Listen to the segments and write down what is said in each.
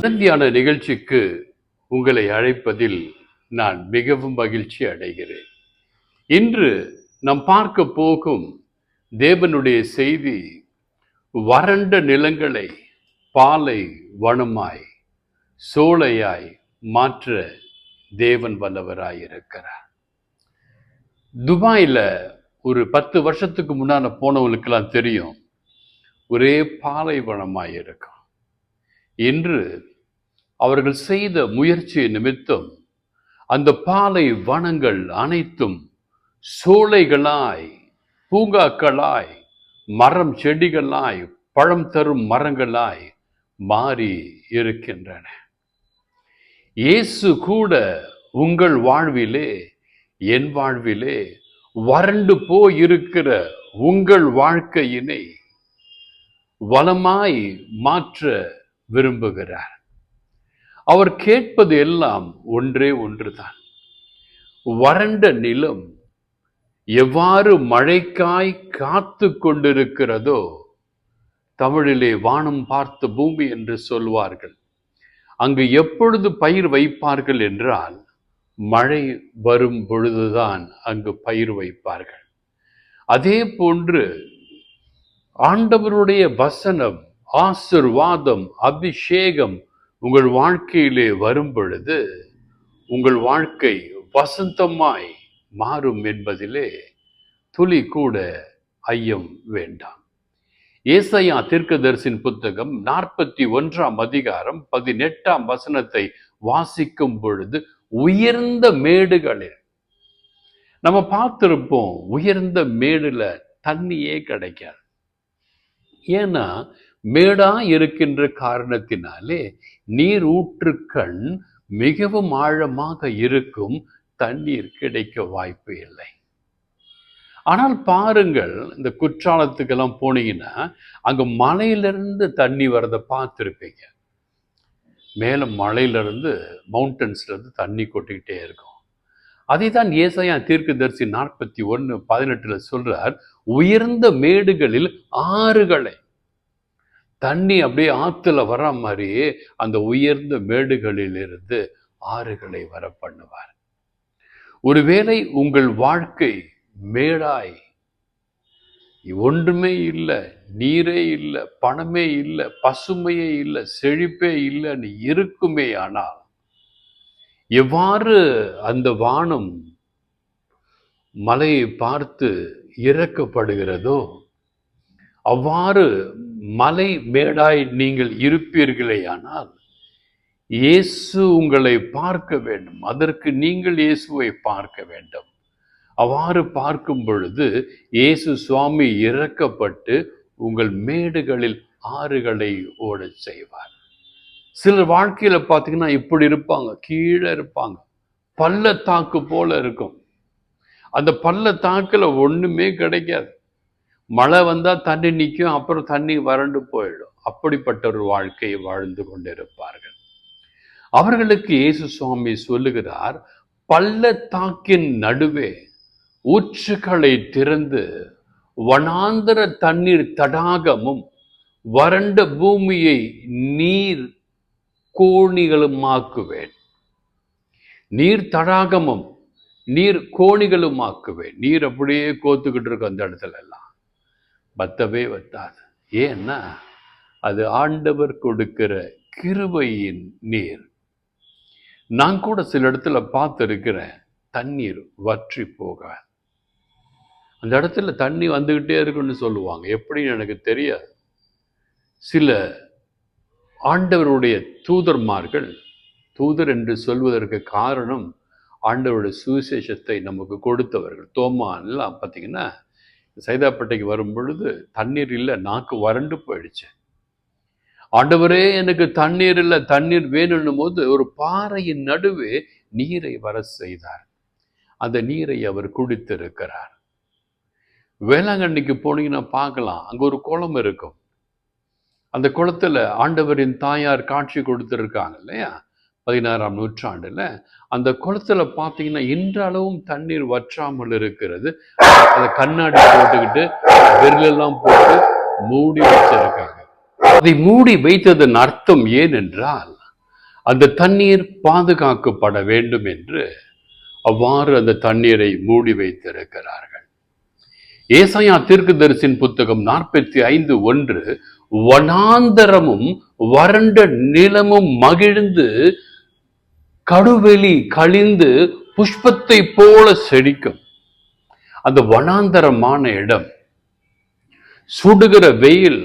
உடந்தியான நிகழ்ச்சிக்கு உங்களை அழைப்பதில் நான் மிகவும் மகிழ்ச்சி அடைகிறேன். இன்று நாம் பார்க்க போகும் தேவனுடைய செய்தி வறண்ட நிலங்களை பாலை வனமாய் சோலையாய் மாற்ற தேவன் வல்லவராயிருக்கிறார். துபாயில் ஒரு பத்து வருஷத்துக்கு முன்னால் போனவங்களுக்கெல்லாம் தெரியும் ஒரே பாலைவனமாய் இருக்கும் இன்று அவர்கள் செய்த முயற்சி நிமித்தம் அந்த பாலை வனங்கள் அனைத்தும் சோலைகளாய் பூங்காக்களாய் மரம் செடிகளாய் பழம் தரும் மரங்களாய் மாறி இருக்கின்றன. இயேசு கூட உங்கள் வாழ்விலே என் வாழ்விலே வறண்டு போயிருக்கிற உங்கள் வாழ்க்கையினை வளமாய் மாற்ற விரும்புகிறார். அவர் கேட்பது எல்லாம் ஒன்றே ஒன்றுதான். வறண்ட நிலம் எவ்வாறு மழைக்காய் காத்து கொண்டிருக்கிறதோ தமிழிலே வானம் பார்த்த பூமி என்று சொல்வார்கள். அங்கு எப்பொழுது பயிர் வைப்பார்கள் என்றால் மழை வரும் பொழுதுதான் அங்கு பயிர் வைப்பார்கள். அதே போன்று ஆண்டவருடைய வசனம் ஆசிர்வாதம் அபிஷேகம் உங்கள் வாழ்க்கையிலே வரும் பொழுது உங்கள் வாழ்க்கை வசந்தமாய் மாறும் என்பதிலே துளி கூட ஐயம் வேண்டாம். ஏசையா தீர்க்கதரிசின் புத்தகம் நாற்பத்தி ஒன்றாம் அதிகாரம் பதினெட்டாம் வசனத்தை வாசிக்கும் பொழுது உயர்ந்த மேடுகளில் நம்ம பார்த்திருப்போம் உயர்ந்த மேடுல தண்ணியே கிடைக்காது. ஏன்னா மேடா இருக்கின்ற காரணத்தினாலே நீர் ஊற்றுக்கண் மிகவும் ஆழமாக இருக்கும் தண்ணீர் கிடைக்க வாய்ப்பு இல்லை. ஆனால் பாருங்கள் இந்த குற்றாலத்துக்கெல்லாம் போனீங்கன்னா அங்கே மலையிலிருந்து தண்ணி வரதை பார்த்துருப்பீங்க. மேலே மலையிலிருந்து மவுண்டன்ஸ்லேருந்து தண்ணி கொட்டிக்கிட்டே இருக்கும். அதை தான் ஏசையா தீர்க்கதரிசி நாற்பத்தி ஒன்று பதினெட்டில் சொல்கிறார் உயர்ந்த மேடுகளில் ஆறுகளை தண்ணி அப்படியே ஆற்றுல வர மாதிரி அந்த உயர்ந்த மேடுகளிலிருந்து ஆறுகளை வர பண்ணுவார் ஒருவேளை உங்கள் வாழ்க்கை மேடாய். ஒன்றுமே இல்லை நீரே இல்லை பணமே இல்லை பசுமையே இல்லை செழிப்பே இல்லைன்னு இருக்குமே ஆனால் எவ்வாறு அந்த வானம் மலையை பார்த்து இறக்கப்படுகிறதோ அவ்வாறு மலை மேடாய் நீங்கள் இருப்பீர்களேயானால் இயேசு உங்களை பார்க்க வேண்டும். அதற்கு நீங்கள் இயேசுவை பார்க்க வேண்டும். அவ்வாறு பார்க்கும் பொழுது இயேசு சுவாமி இறக்கப்பட்டு உங்கள் மேடுகளில் ஆறுகளை ஓடச் செய்வார். சிலர் வாழ்க்கையில் பார்த்தீங்கன்னா இப்படி இருப்பாங்க கீழே இருப்பாங்க. பள்ளத்தாக்கு போல இருக்கும். அந்த பள்ளத்தாக்கில் ஒன்றுமே கிடைக்காது. மழை வந்தா தண்ணி நிற்கும் அப்புறம் தண்ணி வறண்டு போயிடும். அப்படிப்பட்ட ஒரு வாழ்க்கையை வாழ்ந்து கொண்டிருப்பார்கள். அவர்களுக்கு இயேசு சுவாமி சொல்லுகிறார் பள்ளத்தாக்கின் நடுவே ஊற்றுகளை திறந்து வனாந்திர தண்ணீர் தடாகமும் வறண்ட பூமியை நீர் கோணிகளுமாக்குவேன். நீர் தடாகமும் நீர் கோணிகளுமாக்குவேன். நீர் அப்படியே கோத்துக்கிட்டு இருக்கும் அந்த இடத்துல எல்லாம். வத்தவே வத்தாது. ஏன்னா அது ஆண்டவர் கொடுக்கிற கிருபையின் நீர். நான் கூட சில இடத்துல பார்த்துருக்கிறேன் தண்ணீர் வற்றி போகாது. அந்த இடத்துல தண்ணி வந்துக்கிட்டே இருக்குன்னு சொல்லுவாங்க. எப்படின்னு எனக்கு தெரியாது. சில ஆண்டவருடைய தூதர்மார்கள் தூதர் என்று சொல்வதற்கு காரணம் ஆண்டவருடைய சுவிசேஷத்தை நமக்கு கொடுத்தவர்கள். தோமான்லாம் பார்த்தீங்கன்னா சைதாப்பேட்டைக்கு வரும் பொழுது தண்ணீர் இல்லை நாக்கு வறண்டு போயிடுச்சு. ஆண்டவரே எனக்கு தண்ணீர் இல்லை தண்ணீர் வேணும்னும் போது ஒரு பாறையின் நடுவே நீரை வர செய்தார். அந்த நீரை அவர் குடித்திருக்கிறார். வேளாங்கண்ணிக்கு போனீங்கன்னா பார்க்கலாம். அங்கே ஒரு குளம் இருக்கும். அந்த குளத்துல ஆண்டவரின் தாயார் காட்சி கொடுத்துருக்காங்க இல்லையா? பதினாறாம் நூற்றாண்டுல அந்த குளத்துல பார்த்தீங்கன்னா இன்றளவும் தண்ணீர் வற்றாமல் இருக்கிறது. அந்த கண்ணாடி போட்டுக்கிட்டு விரலெல்லாம் போட்டு மூடி வச்சிருக்காங்க. அதை மூடி வைத்ததன் அர்த்தம் ஏனென்றால் அந்த தண்ணீர் பாதுகாக்கப்பட வேண்டும் என்று அவ்வாறு அந்த தண்ணீரை மூடி வைத்திருக்கிறார்கள். ஏசாயா தீர்க்கதரிசின் புத்தகம் நாற்பத்தி ஐந்து ஒன்று வனாந்தரமும் வறண்ட நிலமும் மகிழ்ந்து கடுவெளி கழிந்து புஷ்பத்தை போல செழிக்கும். அந்த வனாந்தரமான இடம். சுடுகிற வெயில்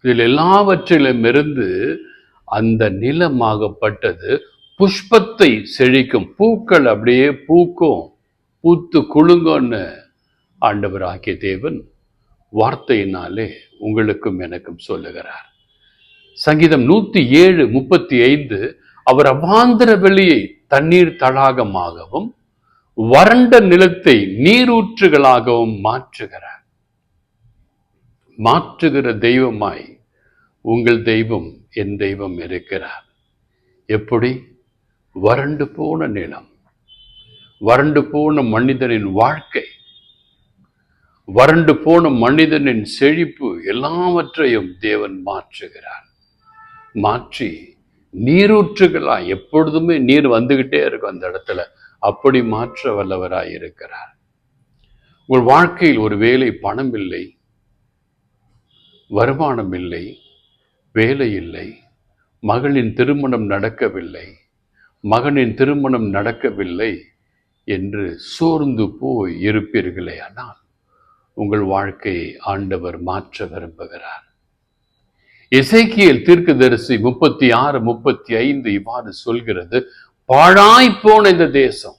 இதில் எல்லாவற்றிலும் இருந்து அந்த நிலமாகப்பட்டது புஷ்பத்தை செழிக்கும். பூக்கள் அப்படியே பூக்கும். பூத்து குழுங்கன்னு ஆண்டவர் ஆகிய தேவன் வார்த்தையினாலே உங்களுக்கும் எனக்கும் சொல்லுகிறார். சங்கீதம் நூற்றி ஏழு முப்பத்தி ஐந்து அவர் அவாந்திர வெளியை தண்ணீர் தடாகமாகவும் வறண்ட நிலத்தை நீரூற்றுகளாகவும் மாற்றுகிறார். மாற்றுகிற தெய்வமாய் உங்கள் தெய்வம் என் தெய்வம் இருக்கிறார். எப்படி? வறண்டு போன நிலம் வறண்டு போன மனிதனின் வாழ்க்கை வறண்டு போன மனிதனின் செழிப்பு எல்லாவற்றையும் தேவன் மாற்றுகிறார். மாற்றி நீரூற்றுகளாக எப்பொழுதுமே நீர் வந்துகிட்டே இருக்கும் அந்த இடத்துல. அப்படி மாற்ற வல்லவராய் இருக்கிறார். உங்கள் வாழ்க்கையில் ஒரு வேலை பணம் இல்லை வருமானம் இல்லை வேலை இல்லை மகளின் திருமணம் நடக்கவில்லை மகனின் திருமணம் நடக்கவில்லை என்று சோர்ந்து போய் இருப்பீர்களே ஆனால் உங்கள் வாழ்க்கையை ஆண்டவர் மாற்ற விரும்புகிறார். எசேக்கியல் தீர்க்கதரிசி முப்பத்தி ஆறு முப்பத்தி ஐந்து இவ்வாறு சொல்கிறது பாழாய் போன இந்த தேசம்.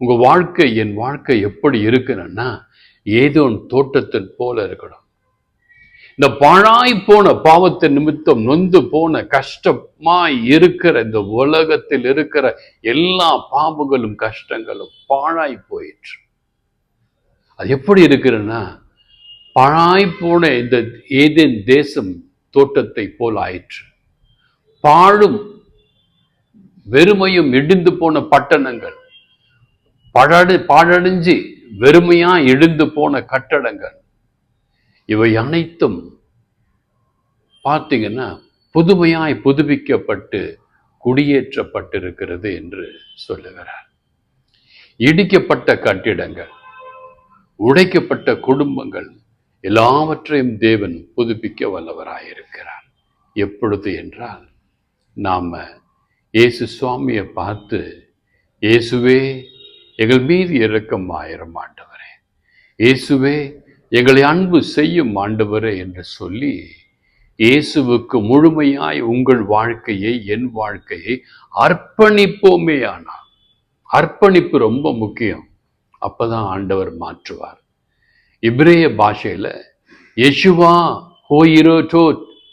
உங்க வாழ்க்கை என் வாழ்க்கை எப்படி இருக்கணும்னா ஏதோ தோட்டத்தின் போல இருக்கணும். இந்த பாழாய் போன பாவத்தை நிமித்தம் நொந்து போன கஷ்டமாய் இருக்கிற இந்த உலகத்தில் இருக்கிற எல்லா பாவங்களும் கஷ்டங்களும் பாழாய் போயிற்று. அது எப்படி இருக்கிறன்னா பாழாய் போன இந்த ஏதேன் தேசம் தோட்டத்தை போல் ஆயிற்று. பாழும் வெறுமையும் இடிந்து போன பட்டணங்கள் பழடு பாழடைஞ்சு வெறுமையா இடிந்து போன கட்டடங்கள் இவை அனைத்தும் பார்த்தீங்கன்னா புதுமையாய் புதுப்பிக்கப்பட்டு குடியேற்றப்பட்டிருக்கிறது என்று சொல்லுகிறார். இடிக்கப்பட்ட கட்டிடங்கள் உடைக்கப்பட்ட குடும்பங்கள் எல்லாவற்றையும் தேவன் புதுப்பிக்க வல்லவராயிருக்கிறார் எப்பொழுது என்றால் நாம இயேசு சுவாமியை பார்த்து இயேசுவே எங்கள் மீது இறக்கம் ஆயிரம் ஆண்டவரே. இயேசுவே எங்களை அன்பு செய்யும் ஆண்டவரே என்று சொல்லி இயேசுவுக்கு முழுமையாய் உங்கள் வாழ்க்கையை என் வாழ்க்கையை அர்ப்பணிப்போமே ஆனால் அர்ப்பணிப்பு ரொம்ப முக்கியம். அப்பதான் ஆண்டவர் மாற்றுவார். இப்ரேய பாஷையில் யெசுவா ஹோயிரோ டோ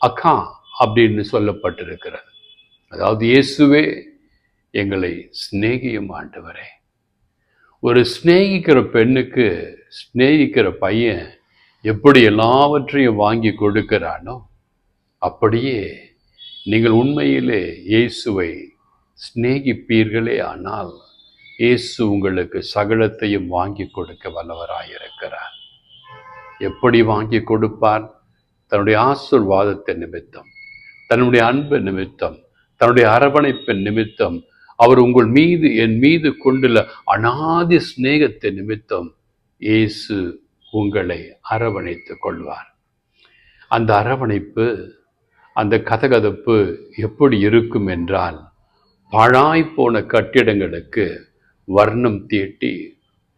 அக்கா அப்படின்னு சொல்லப்பட்டிருக்கிறது. அதாவது இயேசுவே எங்களை சிநேகியும் ஆண்டவரே. ஒரு சிநேகிக்கிற பெண்ணுக்கு சிநேகிக்கிற பையன் எப்படி எல்லாவற்றையும் வாங்கி கொடுக்கிறானோ அப்படியே நீங்கள் உண்மையிலே இயேசுவை சிநேகிப்பீர்களே ஆனால் இயேசு உங்களுக்கு சகலத்தையும் வாங்கி கொடுக்க வல்லவராயிருக்கிறார். எப்படி வாங்கி கொடுப்பார்? தன்னுடைய ஆசிர்வாதத்தை நிமித்தம் தன்னுடைய அன்பு நிமித்தம் தன்னுடைய அரவணைப்பின் நிமித்தம் அவர் உங்கள் மீது என் மீது கொண்டுள்ள அனாதி சிநேகத்தை நிமித்தம் இயேசு உங்களை அரவணைத்துக் கொள்வார். அந்த அரவணைப்பு அந்த கதகதப்பு எப்படி இருக்கும் என்றால் பாழாய்ப்போன கட்டிடங்களுக்கு வர்ணம் தீட்டி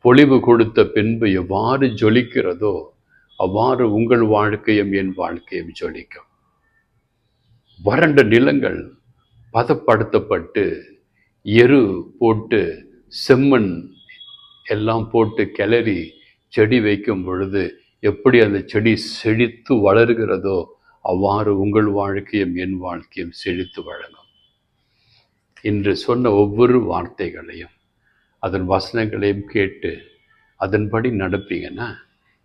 பொலிவு கொடுத்த பின்பு எவ்வாறு ஜொலிக்கிறதோ அவ்வாறு உங்கள் வாழ்க்கையும் என் வாழ்க்கையும் ஜொலிக்கும். வறண்ட நிலங்கள் பதப்படுத்தப்பட்டு எரு போட்டு செம்மண் எல்லாம் போட்டு கிளறி செடி வைக்கும் பொழுது எப்படி அந்த செடி செழித்து வளர்கிறதோ அவ்வாறு உங்கள் வாழ்க்கையும் என் வாழ்க்கையும் செழித்து வழங்கும். இன்று சொன்ன ஒவ்வொரு வார்த்தைகளையும் அதன் வசனங்களையும் கேட்டு அதன்படி நடப்பீங்கன்னா